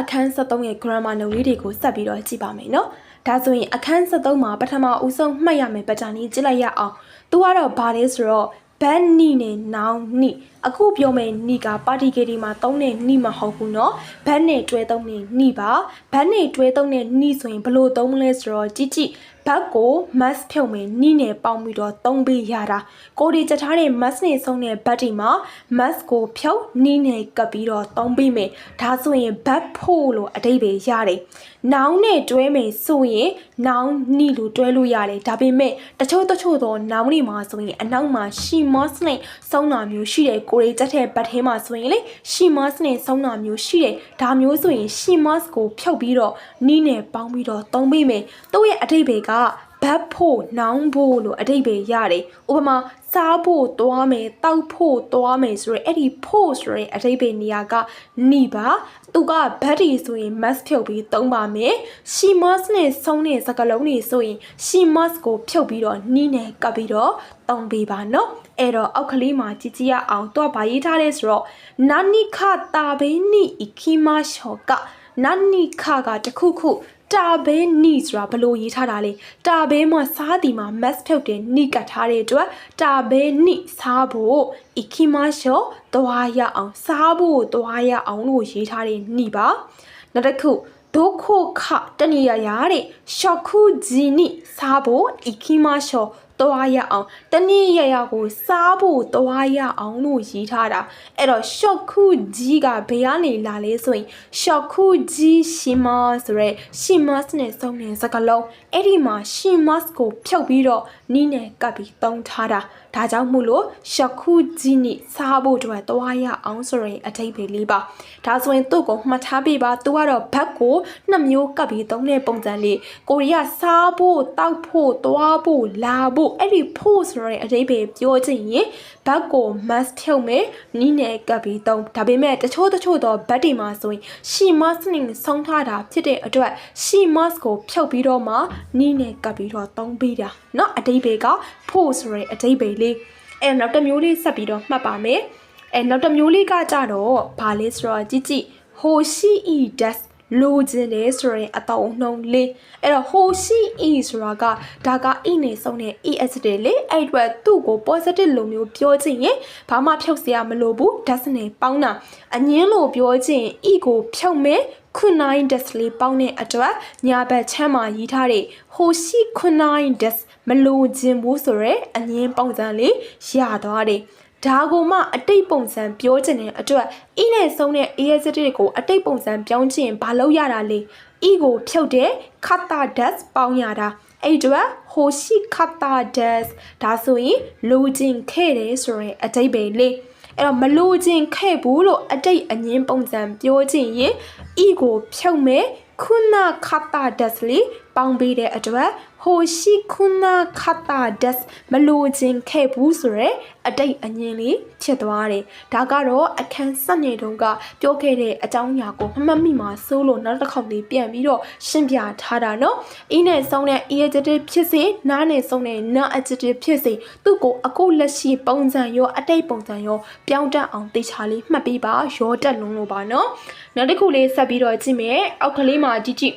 အခန်း73ရဲ့ grammar နှုတ်လေးတွေကိုဆက်ပြီးတော့ကြည့်ပါမယ်နော်ဒါဆိုရင်အခန်း73မှာပထမဦးဆုံးမှတ်ရမယ်ပတ်တာလေးကြည့်လိုက်ရအောင်သူကတော့ဘာလဲဆိုတော့ဘန်နီနဲ့နောင်နီအခုပြောမယ်နီကပါတီကေဒီမှာသုံးတဲ့နီမဟုတ်ဘူးเนาะဘန်နဲ့တွဲသုံးတဲ့နီပါဘန်နဲ့တွဲသုံးတဲ့နီဆိုရင်ဘယ်လိုသုံးမလဲဆိုတော့ကြည့်ကြည့် ဘတ်ကို mass ဖြုတ်မယ်နီနဲ့ပေါင်းပြီးတော့သုံးပေးရတာကိုဒီချက်ထားတဲ့ mass နဲ့ဆုံးတဲ့ဘတ်ဒီမှာ mass ကိုဖြုတ်နီနဲ့ကပ်ပြီးတော့သုံးပေးမယ်ဒါဆိုရင်ဘတ်ဖို့လို့အတိတ်ပဲရတယ်နောင်နဲ့တွဲမယ်ဆိုရင်နောင်နီလို့တွဲလို့ရတယ်ဒါပေမဲ့တချို့တချို့တော့နောင်တွေမှာဆိုရင်အနောက်မှာ she must နဲ့ဆုံးတာမျိုးရှိတယ်ကိုရီချက်တဲ့ဘတ်ထဲမှာဆိုရင်လေ she must နဲ့ဆုံးတာမျိုးရှိတယ်ဒါမျိုးဆိုရင် she must ကိုဖြုတ်ပြီးတော့နီးနဲ့ပေါင်းပြီးတော့သုံးပေးမယ်သူ့ရဲ့အတိတ်ပဲကဘတ်ဖို့နောင်ဖို့လို့အတိတ်ပဲရတယ်ဥပမာစားဖို့သွားမယ်တောက်ဖို့သွားမယ်ဆိုရယ်အဲ့ဒီဖို့ဆိုရယ်အတိတ်ပဲနေရာကနီပါသူကဘတ်ဒီဆိုရင် must ဖြုတ်ပြီးသုံးပါမယ် she must နဲ့ဆုံးတဲ့စကားလုံးတွေဆိုရင် she must ကိုဖြုတ်ပြီးတော့နီးနဲ့ကပ်ပြီးတော့သုံးပေးပါနော်အဲ့တော့အောက်ကလေးမှာကြည့်ကြည့်ရအောင်သူကဗာရေးထားလဲဆိုတော့နာနိခတာဘေနိအခိမရှောကနာနိခကတခုခု တာဘဲနီဆိုတာဘလို့ရေးထားတာလဲတာဘဲမှာစားတီမှာ mass ဖြုတ်တယ်နီကတ်ထားတဲ့အတွက်တာဘဲနီစားဖို့အခိမရှောသွားရအောင်စားဖို့သွားရအောင်လို့ရေးထားတဲ့နီပါနောက်တစ်ခုဒုက္ခခတဏိယရာတဲ့ရှော့ခုဂျီနီစားဖို့အခိမရှော သွားရအောင်တနည်းရရကိုစားဖို့သွားရအောင်လို့ရေးထားတာအဲ့တော့ shock ခုကြီးကဘယ်ကနေလာလဲဆိုရင် shock ခုကြီးရှိမဆိုရဲရှိမစ်နဲ့စုံတဲ့စကားလုံးအဲ့ဒီမှာရှိမစ်ကိုဖြုတ်ပြီးတော့နီးနဲ့ကပ်ပြီးတုံးထားတာဒါကြောင့်မို့လို့ shock ခုကြီးနိစားဖို့အတွက်သွားရအောင်ဆိုရင်အထိပ္ပယ်လေးပါဒါဆိုရင်သူ့ကိုမှတ်ထားပေးပါသူကတော့ဘတ်ကိုနှစ်မျိုးကပ်ပြီးတုံးတဲ့ပုံစံလေးကိုရီးယားစားဖို့တောက်ဖို့သွားဖို့လာဖို့အဲ့ဒီဖို့ဆိုရဲအထိပ္ပယ်ပြောချင်ရင်ဘတ်ကို must ဖြုတ်မယ်နီးနဲ့ကပ်ပြီးတုံးဒါပေမဲ့တချို့တချို့တော့ဘတ်တွေမှာဆိုရင် she must နဲ့ဆုံးထားတာဖြစ်တဲ့အတွက် she must ကိုဖြုတ်ပြီးတော့မှနီးနဲ့ကပ်ပြီးတော့တုံးပေးတာเนาะအ ထိပ္ပယ်ကဖို့ဆိုရဲအထိပ္ပယ်လေးအဲ့နောက်တစ်မျိုးလေးဆက်ပြီးတော့မှတ်ပါမယ်အဲနောက်တစ်မျိုးလေးကကြတော့ဘာလဲဆိုတော့ကြည့်ကြည့် ho she e does လိုချင်တယ်ဆိုရင်အတောင်နှုံလေးအဲ့တော့ ho she e ဆိုတာကဒါက e နဲ့ဆုံးတဲ့ es တဲ့လေအဲ့အတွက်သူ့ကို positive လိုမျိုးပြောချင်ရင်ဘာမှဖြုတ်စရာမလိုဘူး does နဲ့ပေါင်းတာအငင်းလိုပြောချင် e ကိုဖြုတ်မယ်ခု 9 des လေးပေါင်းတဲ့အတွက်ညာဘက်ချမ်းမှာရေးထားတဲ့ hoshi kunai des မလိုခြင်းဘူးဆိုရဲအငင်းပုံစံလေးရသွားတယ်ဒါကိုမှအတိတ်ပုံစံပြောချင်တဲ့အတွက်အီနဲ့ဆုံးတဲ့ AS တွေကိုအတိတ်ပုံစံပြောင်းချင်ဘာလို့ရတာလဲအီကိုဖြုတ်တဲ့ kata des ပေါင်းရတာအဲ့တော့ hoshi kata des ဒါဆိုရင်လိုချင်ခဲ့တယ်ဆိုရဲအတိတ်ပဲလေး အဲ့တော့မလိုချင်ခဲ့ဘူးလို့အတိတ်အငင်းပုံစံပြောချင်ရင်ဤကိုဖြုတ်မယ်ခုနခတာဒက်လီပေါင်းပေးတဲ့အတွက် ဟိုရှိခုနာခတာဒက်မလိုခြင်းခဲ့ဘူးဆိုရယ်အတိတ်အငင်းလေးဖြစ်သွားတယ်ဒါကတော့အခန်းဆက်နေတုန်းကပြောခဲ့တဲ့အကြောင်းအရာကိုမမှတ်မိမှာစိုးလို့နောက်တစ်ခေါက်လေးပြန်ပြီးတော့ရှင်းပြထားတာနော်အင်းနဲ့ဆုံးတဲ့ adjective ဖြစ်စေနားနဲ့ဆုံးတဲ့ non adjective ဖြစ်စေသူ့ကိုအခုလက်ရှိပုံစံရောအတိတ်ပုံစံရောပြောင်းတက်အောင်တေချာလေးမှတ်ပေးပါရောတက်လုံးလို့ပါနော်နောက်တစ်ခုလေးဆက်ပြီးတော့ကြည့်မယ်အောက်ကလေးမှာကြည့်ကြည့်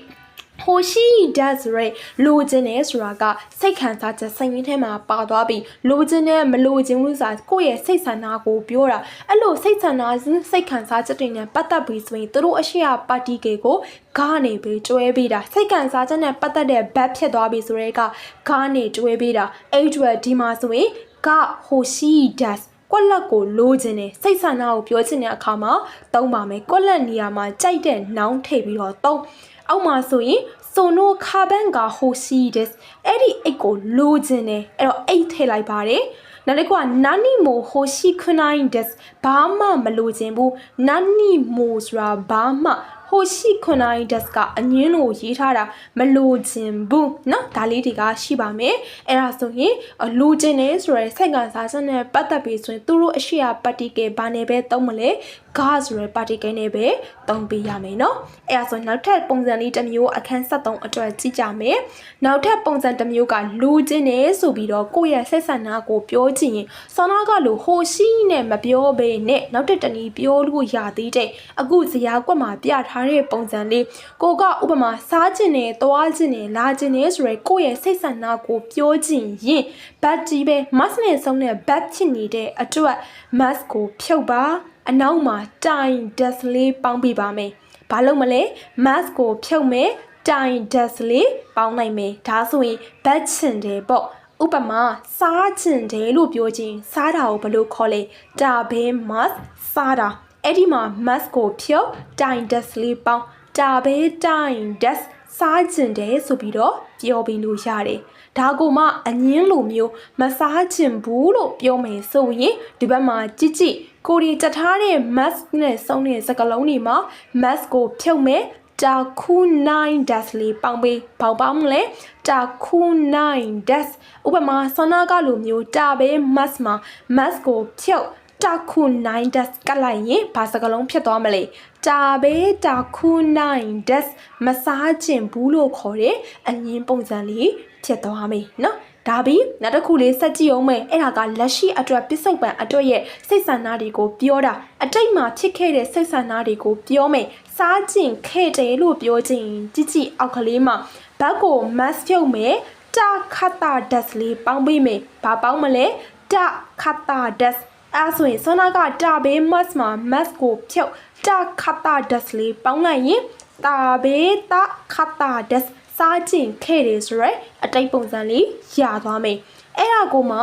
ဟိုရှိ does ရဲလိုချင်တယ်ဆိုတာကစိတ်ခံစားချက်စိတ်ရင်းထဲမှာပါသွားပြီးလိုချင်တယ်မလိုချင်ဘူးဆိုတာကိုယ့်ရဲ့စိတ်ဆန္ဒကိုပြောတာအဲ့လိုစိတ်ဆန္ဒစိတ်ခံစားချက်တွေနဲ့ပတ်သက်ပြီးဆိုရင်တို့အရှိရပါတီကေကိုဂါနေပြီးကျွဲပေးတာစိတ်ခံစားချက်နဲ့ပတ်သက်တဲ့ဘက်ဖြစ်သွားပြီဆိုရဲကဂါနေကျွဲပေးတာအဲ့ကျွဲဒီမှာဆိုရင်ကဟိုရှိ does ကွက်လက်ကိုလိုချင်တယ်စိတ်ဆန္ဒကိုပြောချင်တဲ့အခါမှာသုံးပါမယ်ကွက်လက်နေရာမှာကြိုက်တဲ့နောင်းထိပ်ပြီးတော့သုံး အောက်မှာဆိုရင်ဆိုနိုခါဘန်ကဟိုစီဒစ်အဲ့ဒီအိတ်ကိုလိုချင်တယ်အဲ့တော့အိတ်ထည့်လိုက်ပါတယ်နောက်တစ်ခုကနာနီမိုဟိုရှိခွနိုင်ဒက်ဘာမှမလိုချင်ဘူးနာနီမိုဆိုတာဘာမှဟိုရှိခွနိုင်ဒက်ကအငင်းလို့ရေးထားတာမလိုချင်ဘူးเนาะဒါလေးတွေကရှိပါမယ်အဲ့ဒါဆိုရင်လိုချင်တယ်ဆိုရယ်စက်ကစားစက်နဲ့ပတ်သက်ပြီးဆိုရင်သူတို့အရှိယာပတ်တီကေဘာနေပဲသုံးမလဲ ga ဆိုတဲ့ particle နဲ့ပဲသုံးပေးရမယ်နော်အဲ့ဒါဆိုနောက်ထပ်ပုံစံလေးတစ်မျိုးအခန်း73အတွက်ကြည့်ကြမယ်နောက်ထပ်ပုံစံတစ်မျိုးကလူချင်းနဲ့ဆိုပြီးတော့ကိုယ့်ရဲ့ဆက်ဆံနာကိုပြောချင်ရင်စောနာကလို့ဟိုရှိနဲ့မပြောဘဲနဲ့နောက်ထပ်တနည်းပြောလို့ရသေးတဲ့အခုဇရာကွက်မှာပြထားတဲ့ပုံစံလေးကိုကဥပမာစားချင်တယ်သွားချင်တယ်လာချင်တယ်ဆိုရယ်ကိုယ့်ရဲ့စိတ်ဆန္ဒကိုပြောချင်ရင်ဘတ်ကြီးပဲ mask နဲ့ဆုံးတဲ့ဘတ်ဖြစ်နေတဲ့အတွက် mask ကိုဖြုတ်ပါ အနောက်မှာတိုင် desk လေးပေါင်းပြပါမယ်ဘာလို့မလဲ mask ကိုဖြုတ်မယ်တိုင် desk လေးပေါင်းနိုင်မယ်ဒါဆိုရင်ဘတ်ချင်တယ်ပေါ့ဥပမာစားချင်တယ်လို့ပြောချင်းစားတာကိုဘယ်လိုခေါ်လဲတာဘဲ mask စားတာအဲ့ဒီမှာ mask ကိုဖြုတ်တိုင် desk လေးပေါင်းတာဘဲတိုင် desk စားချင်တယ်ဆိုပြီးတော့ပြောပြီးလို့ရတယ်ဒါကိုမှအငင်းလိုမျိုးမစားချင်ဘူးလို့ပြောမယ်ဆိုရင်ဒီဘက်မှာကြည့်ကြည့်ကိုရီတက်ထားတဲ့ mask နဲ့စုံတဲ့စကလုံးတွေမှာ mask ကိုဖြုတ်မယ်တာခု9 dash လေးပေါင်းပေးပေါင်းပေါင်းမလဲတာခု9 dash ဥပမာဆန္ဒကလိုမျိုးတာပဲ mask မှာ mask ကိုဖြုတ်တာခု9 dash ကလိုက်ရင်ဘာစကလုံးဖြစ်သွားမလဲတာပဲတာခု9 dash မစားခြင်းဘူးလို့ခေါ်တဲ့အငင်းပုံစံလေးဖြစ်သွားမယ်နော် ဒါပြီးနောက်တစ်ခုလေးစက်ကြည့်အောင်မယ်အဲ့ဒါကလက်ရှိအတွက်ပစ္စုပန်အတွက်ရဲ့စိတ်ဆန္ဒတွေကိုပြောတာအတိတ်မှာဖြစ်ခဲ့တဲ့စိတ်ဆန္ဒတွေကိုပြောမယ်စားကျင်ခဲ့တယ်လို့ပြောခြင်းကြည့်ကြည့်အောက်ကလေးမှာဘက်ကို mask ဖြုတ်မယ်တာခတာဒက်လေးပေါင်းပေးမယ်ဘာပေါင်းမလဲတာခတာဒက်အဲဆိုရင်ဆောနာကတာဘေး mask မှာ mask ကိုဖြုတ်တာခတာဒက်လေးပေါင်းလိုက်ရင်တာဘေးတာခတာဒက် စားကျင်ခဲ့တယ်ဆိုရဲအတိတ်ပုံစံလေးရသွားမယ်အဲ့ဒါကိုမှ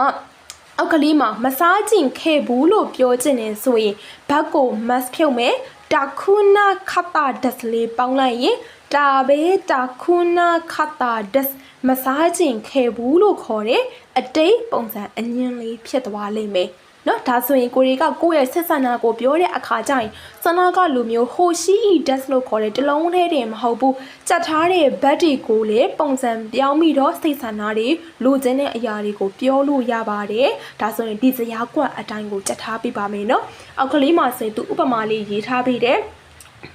အောက်ကလေးမှာမစားကျင်ခဲ့ဘူးလို့ပြောချင်နေဆိုရင်ဘက်ကို mask ဖြုတ်မယ်တာခုနာခတာဒက်လေးပေါင်းလိုက်ရင်တာဘေးတာခုနာခတာဒက်မစားကျင်ခဲ့ဘူးလို့ခေါ်တဲ့အတိတ်ပုံစံအငင်းလေးဖြစ်သွားလိမ့်မယ် နော်ဒါဆိုရင်ကိုရီကကိုယ့်ရဲ့ဆက်ဆံတာကိုပြောတဲ့အခါကျရင်စနာကလူမျိုးဟိုရှိဤ desk လို့ခေါ်တဲ့တလုံးထဲတင်မဟုတ်ဘူးကြက်ထားတဲ့ဘတ်တွေကိုလည်းပုံစံပြောင်းပြီးတော့စိတ်ဆန္ဒတွေလိုချင်တဲ့အရာတွေကိုပြောလို့ရပါတယ်ဒါဆိုရင်ဒီစရာကွက်အတိုင်းကိုကြက်ထားပြပါမယ်နော်အောက်ကလေးမှာဆိုရင်သူဥပမာလေးရေးထားပေးတယ်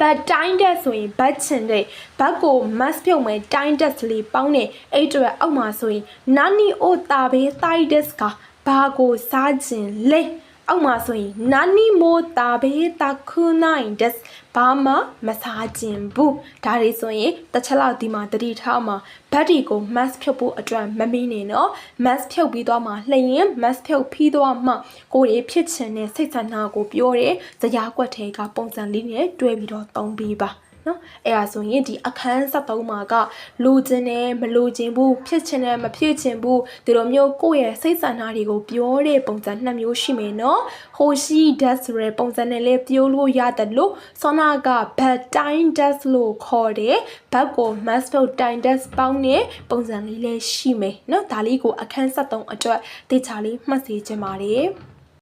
ဘတ်တိုင်းတက်ဆိုရင်ဘတ်ချင်တဲ့ဘတ်ကို mask ပြုတ်မယ်တိုင်းတက်လေးပေါင်းနေအဲ့အတွေ့အောက်မှာဆိုရင်နာနီအိုတာဘေးတိုင်းဒက်က ဘာကိုစားခြင်းလဲအောက်မှာဆိုရင်နာနီမိုတာဘေးတာခုနိုင်ဒက်ဘာမှမစားခြင်းဘူးဒါတွေဆိုရင်တစ်ချက်လောက်ဒီမှာတတိထားမှာဘတ်ဒီကို mask ဖြုတ်ဖို့အတွက်မမီးနေနော် mask ဖြုတ်ပြီးသွားမှလှရင် mask ဖြုတ်ပြီးသွားမှကိုယ်ရေးဖြစ်ချင်တဲ့စိတ်ဆန္ဒကိုပြောတယ်ဇရာကွက်ထဲကပုံစံလေးနဲ့တွဲပြီးတော့သုံးပြီးပါ နော်အဲ့ဒါဆိုရင်ဒီအခန်း73မှာကလိုချင်တယ်မလိုချင်ဘူးဖြစ်ချင်တယ်မဖြစ်ချင်ဘူးဒီလိုမျိုးကိုယ့်ရဲ့စိတ်ဆန္ဒတွေကိုပြောတဲ့ပုံစံနှစ်မျိုးရှိမယ်နော်ဟိုရှိ death ဆိုတဲ့ပုံစံနဲ့လည်းပြောလို့ရတယ်လို့ဆောနာက bad time death လို့ခေါ်တယ်ဘတ်ကို master time death ပေါင်းတဲ့ပုံစံလေးလည်းရှိမယ်နော်ဒါလေးကိုအခန်း73အတွက်တေချာလေးမှတ်စေချင်ပါတယ်